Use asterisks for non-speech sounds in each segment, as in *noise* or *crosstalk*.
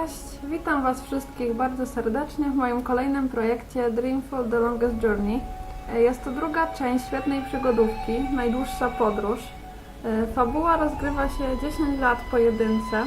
Cześć, witam Was wszystkich bardzo serdecznie w moim kolejnym projekcie Dreamful The Longest Journey. E, Jest to druga część świetnej przygodówki, najdłuższa podróż. E, Fabuła rozgrywa się 10 lat po jedynce.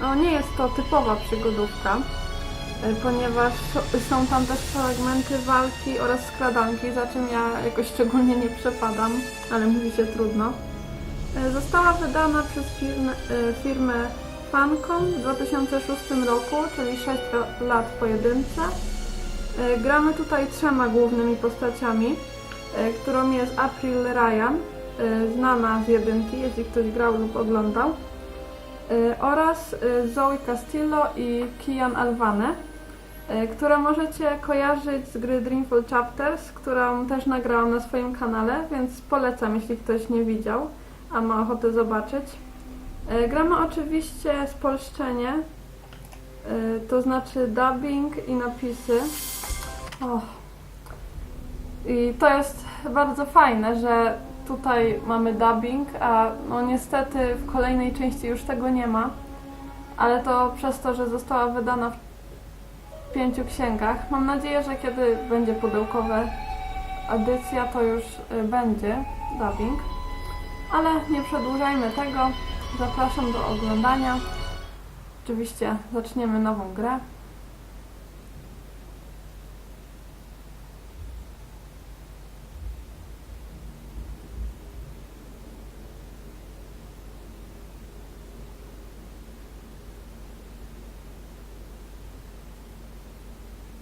No, nie jest to typowa przygodówka, e, ponieważ są tam też fragmenty walki oraz skradanki, za czym ja jakoś szczególnie nie przepadam, ale mówi się trudno. Została wydana przez firmę, firmę Fancom w 2006 roku, czyli 6 ra- lat po jedynce. E, Gramy tutaj trzema głównymi postaciami, e, którą jest April Ryan, e, znana z jedynki, jeśli ktoś grał lub oglądał, oraz Zoe Castillo i Kian Alvane, które możecie kojarzyć z gry Dreamful Chapters, którą też nagrałam na swoim kanale, więc polecam, jeśli ktoś nie widział, a ma ochotę zobaczyć. E, Gramy oczywiście spolszczenie, e, to znaczy dubbing i napisy. Och. I to jest bardzo fajne, że tutaj mamy dubbing, a no niestety w kolejnej części już tego nie ma. Ale to przez to, że została wydana w pięciu księgach. Mam nadzieję, że kiedy będzie pudełkowa edycja, to już y, będzie dubbing. Ale nie przedłużajmy tego. Zapraszam do oglądania. Oczywiście zaczniemy nową grę.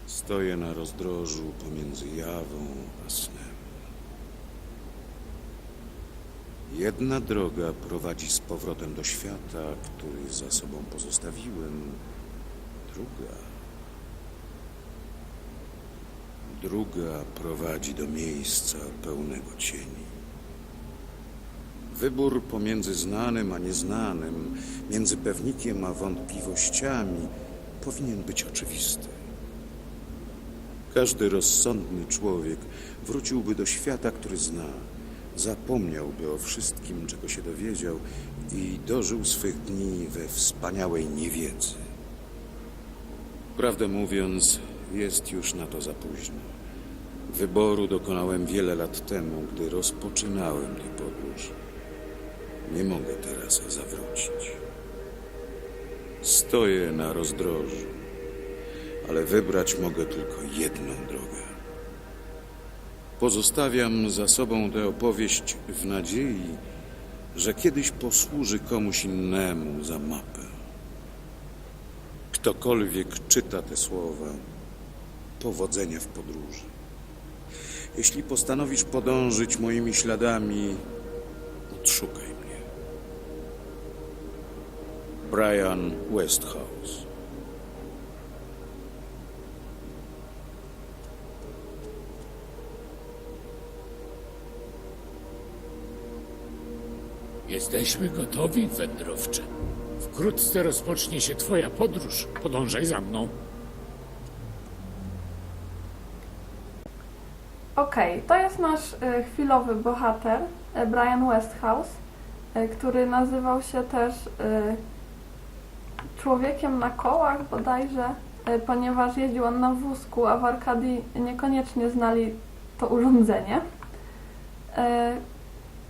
Stoję na rozdrożu pomiędzy jawą a snem. Jedna droga prowadzi z powrotem do świata, który za sobą pozostawiłem. Druga. Druga prowadzi do miejsca pełnego cieni. Wybór pomiędzy znanym a nieznanym, między pewnikiem a wątpliwościami powinien być oczywisty. Każdy rozsądny człowiek wróciłby do świata, który zna, zapomniałby o wszystkim, czego się dowiedział i dożył swych dni we wspaniałej niewiedzy. Prawdę mówiąc, jest już na to za późno. Wyboru dokonałem wiele lat temu, gdy rozpoczynałem tę podróż. Nie mogę teraz zawrócić. Stoję na rozdrożu ale wybrać mogę tylko jedną drogę. Pozostawiam za sobą tę opowieść w nadziei, że kiedyś posłuży komuś innemu za mapę. Ktokolwiek czyta te słowa, powodzenia w podróży. Jeśli postanowisz podążyć moimi śladami, odszukaj mnie. Brian Westhouse Jesteśmy gotowi, wędrowcze. Wkrótce rozpocznie się twoja podróż. Podążaj za mną. Okej, to jest nasz e, chwilowy bohater, e, Brian Westhouse, e, który nazywał się też człowiekiem na kołach bodajże, ponieważ jeździł on na wózku, a w Arkadii niekoniecznie znali to urządzenie.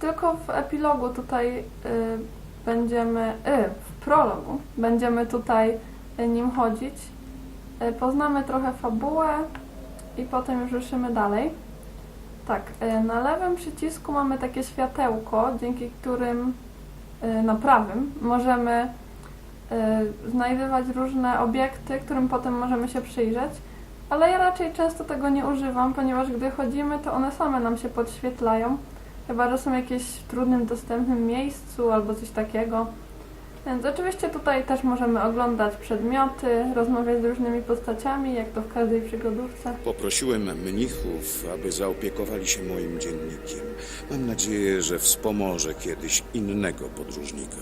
Tylko w epilogu tutaj e, będziemy, e, w prologu będziemy tutaj e, nim chodzić. E, Poznamy trochę fabułę i potem już ruszymy dalej. Tak, e, na lewym przycisku mamy takie światełko, dzięki którym e, na prawym możemy e, znajdywać różne obiekty, którym potem możemy się przyjrzeć, ale ja raczej często tego nie używam, ponieważ gdy chodzimy, to one same nam się podświetlają, chyba że są jakieś w trudnym dostępnym miejscu albo coś takiego. Więc oczywiście tutaj też możemy oglądać przedmioty, rozmawiać z różnymi postaciami, jak to w każdej przygodówce. Poprosiłem mnichów, aby zaopiekowali się moim dziennikiem. Mam nadzieję, że wspomoże kiedyś innego podróżnika.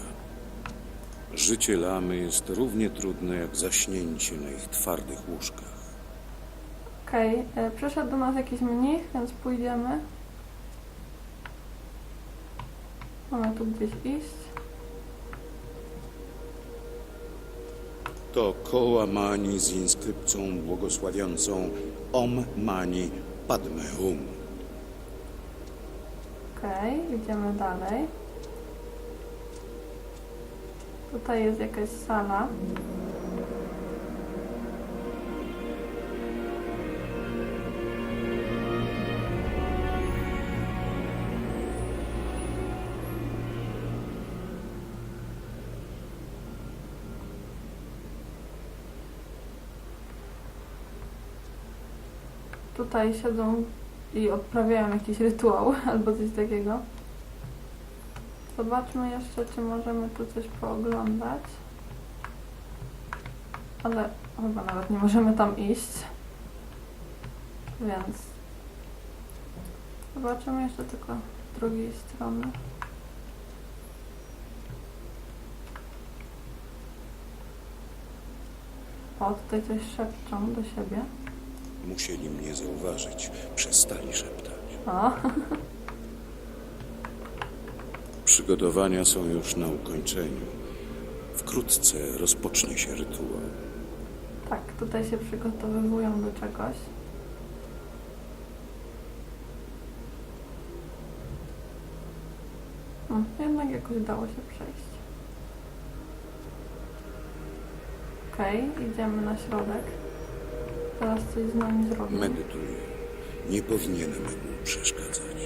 Życie lamy jest równie trudne jak zaśnięcie na ich twardych łóżkach. Okej, e, przyszedł do nas jakiś mnich, więc pójdziemy. Mamy tu gdzieś iść. To koła mani z inskrypcją błogosławiącą Om Mani Padme Hum. Okej, idziemy dalej. Tutaj jest jakaś sala. Tutaj siedzą i odprawiają jakiś rytuał *laughs* albo coś takiego. Zobaczmy jeszcze, czy możemy tu coś pooglądać. Ale chyba nawet nie możemy tam iść. Więc zobaczymy jeszcze tylko z drugiej strony. O, tutaj coś szepczą do siebie. Musieli mnie zauważyć, przestali szeptać. O, *laughs* Przygotowania są już na ukończeniu. Wkrótce rozpocznie się rytuał. tak, tutaj się przygotowywują do czegoś. Hmm, jednak jakoś dało się przejść. Okej, idziemy na środek. Teraz coś z nami zrobią. Medytuję. Nie powinienem mu przeszkadzać.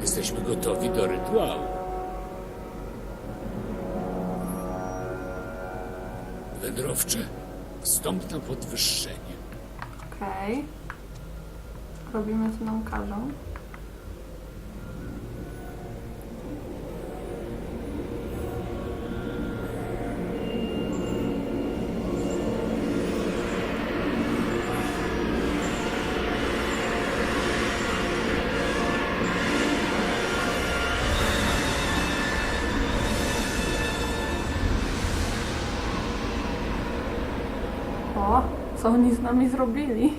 Jesteśmy gotowi do rytuału. Wędrowcze, wstąp na podwyższenie. Okej. Robimy co nam każą. O, co oni z nami zrobili?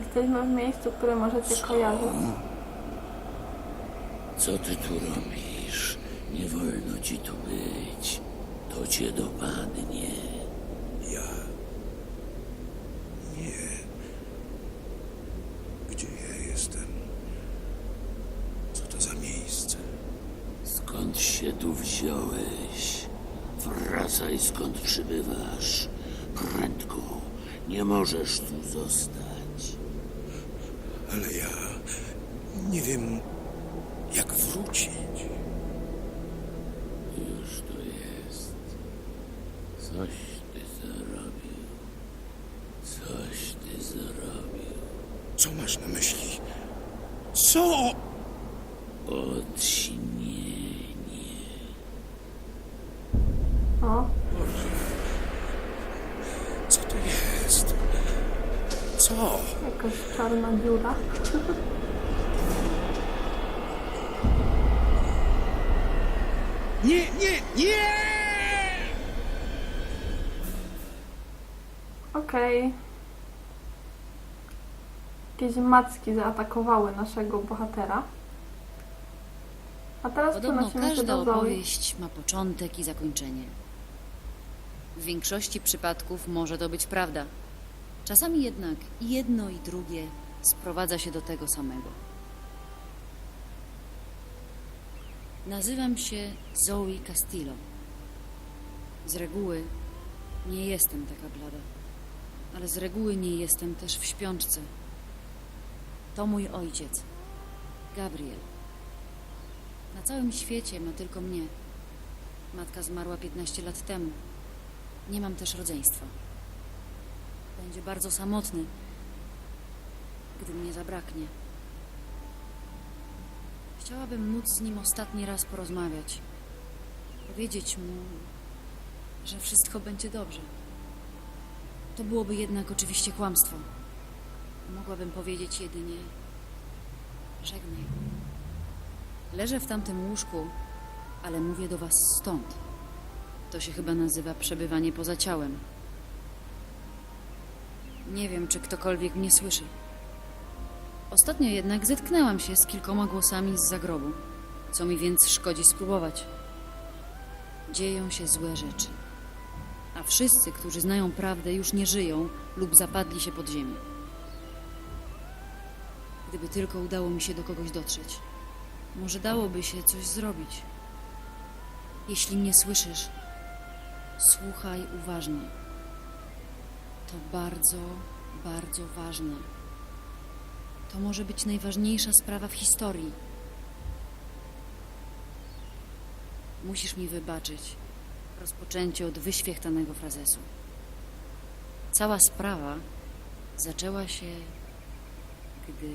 Jesteśmy w miejscu, które możecie kojarzyć. Co ty tu robisz? Nie wolno ci tu być. To cię dopadnie. Ja. Nie. Gdzie ja jestem? Co to za miejsce? Skąd się tu wziąłeś? Wracaj skąd przybywasz. Prędko. Nie możesz tu zostać. Ale ja nie wiem, jak wrócić. Już to jest. Coś ty zrobił. Coś ty zrobił. Co masz na myśli? Co? Odśnienie. O, Co to jest? Co? jakaś czarna dziura. *laughs* Nie, nie, nie! Okej. Jakieś macki zaatakowały naszego bohatera. A teraz Podobno przenosimy się każda do Zoe. opowieść ma początek i zakończenie. W większości przypadków może to być prawda. Czasami jednak jedno i drugie sprowadza się do tego samego. Nazywam się Zoe Castillo. Z reguły nie jestem taka blada, ale z reguły nie jestem też w śpiączce. To mój ojciec, Gabriel. Na całym świecie ma tylko mnie. Matka zmarła 15 lat temu. Nie mam też rodzeństwa. Będzie bardzo samotny, gdy mnie zabraknie. Chciałabym móc z nim ostatni raz porozmawiać. Powiedzieć mu, że wszystko będzie dobrze. To byłoby jednak oczywiście kłamstwo. Mogłabym powiedzieć jedynie, Żegnaj. Leżę w tamtym łóżku, ale mówię do was stąd. To się chyba nazywa przebywanie poza ciałem. Nie wiem, czy ktokolwiek mnie słyszy. Ostatnio jednak zetknęłam się z kilkoma głosami z zagrobu, co mi więc szkodzi spróbować. Dzieją się złe rzeczy, a wszyscy, którzy znają prawdę, już nie żyją lub zapadli się pod ziemię. Gdyby tylko udało mi się do kogoś dotrzeć, może dałoby się coś zrobić. Jeśli mnie słyszysz, słuchaj uważnie. To bardzo, bardzo ważne. To może być najważniejsza sprawa w historii. Musisz mi wybaczyć rozpoczęcie od wyświechtanego frazesu. Cała sprawa zaczęła się, gdy.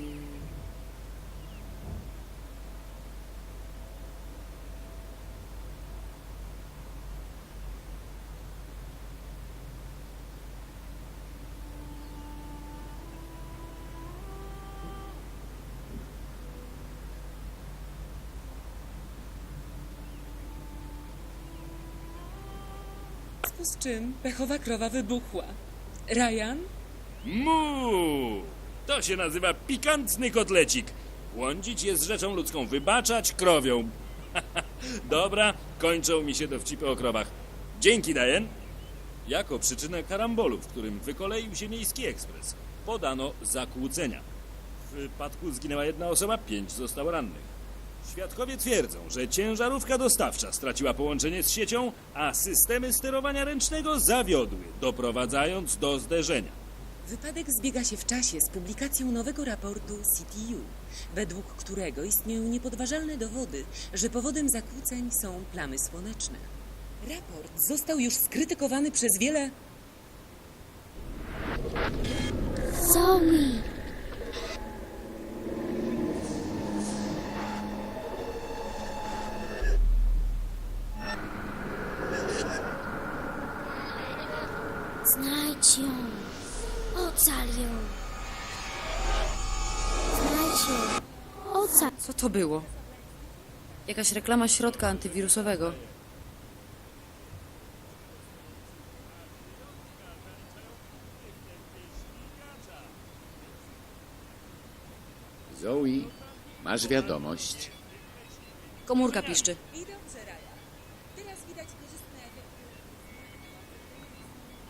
Związku z czym pechowa krowa wybuchła. Ryan? Mu! To się nazywa pikantny kotlecik. Błądzić jest rzeczą ludzką, wybaczać krowią. *laughs* Dobra, kończą mi się dowcipy o krowach. Dzięki, Diane. Jako przyczynę karambolu, w którym wykoleił się miejski ekspres, podano zakłócenia. W wypadku zginęła jedna osoba, pięć zostało rannych. Świadkowie twierdzą, że ciężarówka dostawcza straciła połączenie z siecią, a systemy sterowania ręcznego zawiodły, doprowadzając do zderzenia. Wypadek zbiega się w czasie z publikacją nowego raportu CTU, według którego istnieją niepodważalne dowody, że powodem zakłóceń są plamy słoneczne. Raport został już skrytykowany przez wiele Zoe! To było? Jakaś reklama środka antywirusowego. Zoe, masz wiadomość. Komórka piszczy.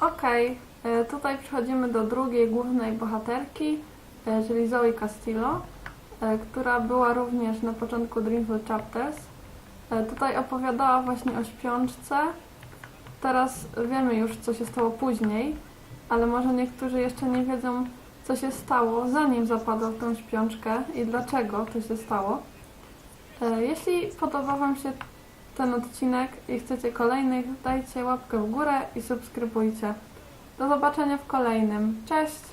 Okej, e, tutaj przechodzimy do drugiej głównej bohaterki, e, czyli Zoe Castillo, która była również na początku Dreamful Chapters. E, Tutaj opowiadała właśnie o śpiączce. Teraz wiemy już, co się stało później, ale może niektórzy jeszcze nie wiedzą, co się stało, zanim zapadła w tą śpiączkę i dlaczego to się stało. E, Jeśli podoba Wam się ten odcinek i chcecie kolejnych, dajcie łapkę w górę i subskrybujcie. Do zobaczenia w kolejnym. Cześć!